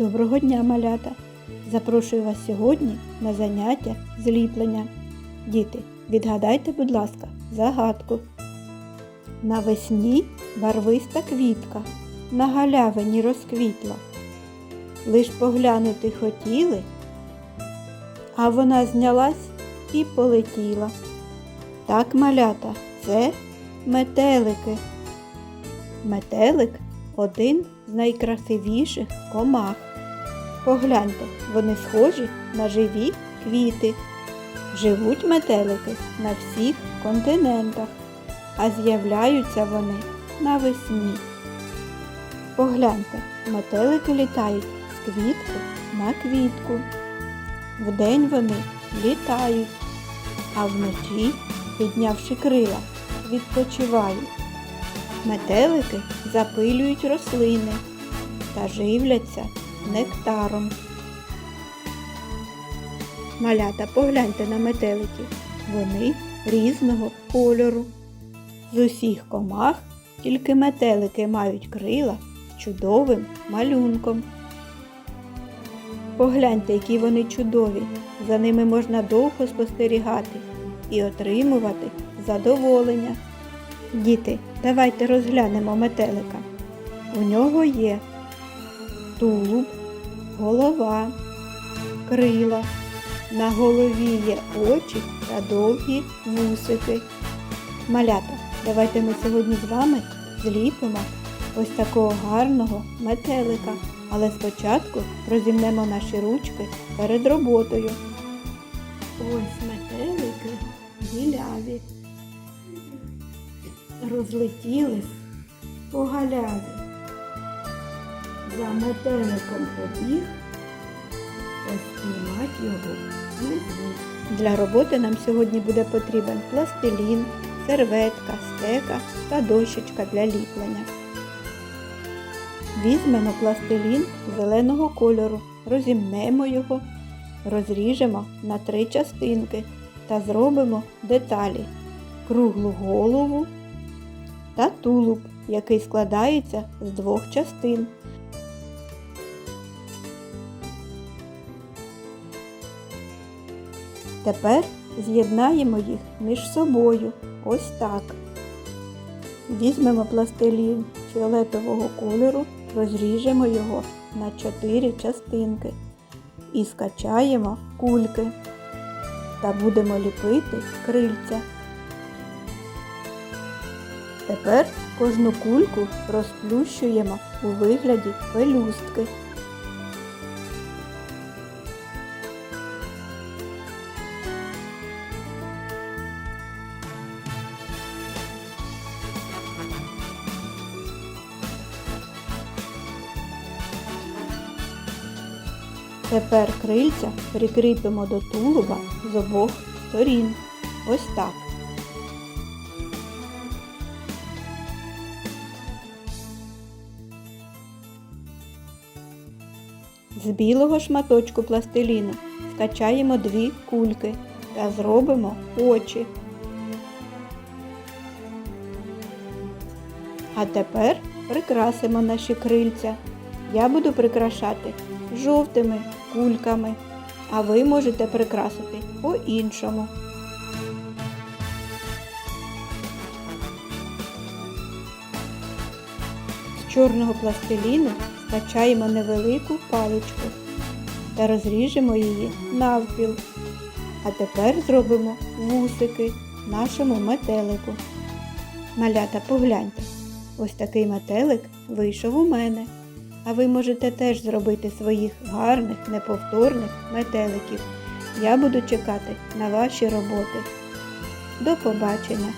Доброго дня, малята! Запрошую вас сьогодні на заняття зліплення. Діти, відгадайте, будь ласка, загадку. Навесні барвиста квітка на галявині розквітла. Лиш поглянути хотіли, а вона знялась і полетіла. Так, малята, це метелики. Метелик один з найкрасивіших комах. Погляньте, вони схожі на живі квіти. Живуть метелики на всіх континентах, а з'являються вони навесні. Погляньте, метелики літають з квітки на квітку. Вдень вони літають, а вночі, піднявши крила, відпочивають. Метелики запилюють рослини та живляться нектаром. Малята, погляньте на метеликів. Вони різного кольору. З усіх комах тільки метелики мають крила чудовим малюнком. Погляньте, які вони чудові. За ними можна довго спостерігати і отримувати задоволення. Діти, давайте розглянемо метелика. У нього є тулуб, голова, крила. На голові є очі та довгі вусики. Малята, давайте ми сьогодні з вами зліпимо ось такого гарного метелика. Але спочатку розімнемо наші ручки перед роботою. Ось метелики біляві розлетілись по галяві. За метеликом побіг, та спіймать його не зміг. Для роботи нам сьогодні буде потрібен пластилін, серветка, стека та дощечка для ліплення. Візьмемо пластилін зеленого кольору, розімнемо його, розріжемо на три частинки та зробимо деталі круглу голову та тулуб, який складається з двох частин. Тепер з'єднаємо їх між собою ось так. Візьмемо пластилін фіолетового кольору, розріжемо його на чотири частинки і скачаємо кульки та будемо ліпити крильця. Тепер кожну кульку розплющуємо у вигляді пелюстки. Тепер крильця прикріпимо до тулуба з обох сторін. Ось так. З білого шматочку пластиліну скачаємо дві кульки та зробимо очі. А тепер прикрасимо наші крильця. Я буду прикрашати жовтими кульками, а ви можете прикрасити по-іншому. З чорного пластиліну скачаємо невелику паличку та розріжемо її навпіл. А тепер зробимо вусики нашому метелику. Малята, погляньте, ось такий метелик вийшов у мене. А ви можете теж зробити своїх гарних, неповторних метеликів. Я буду чекати на ваші роботи. До побачення!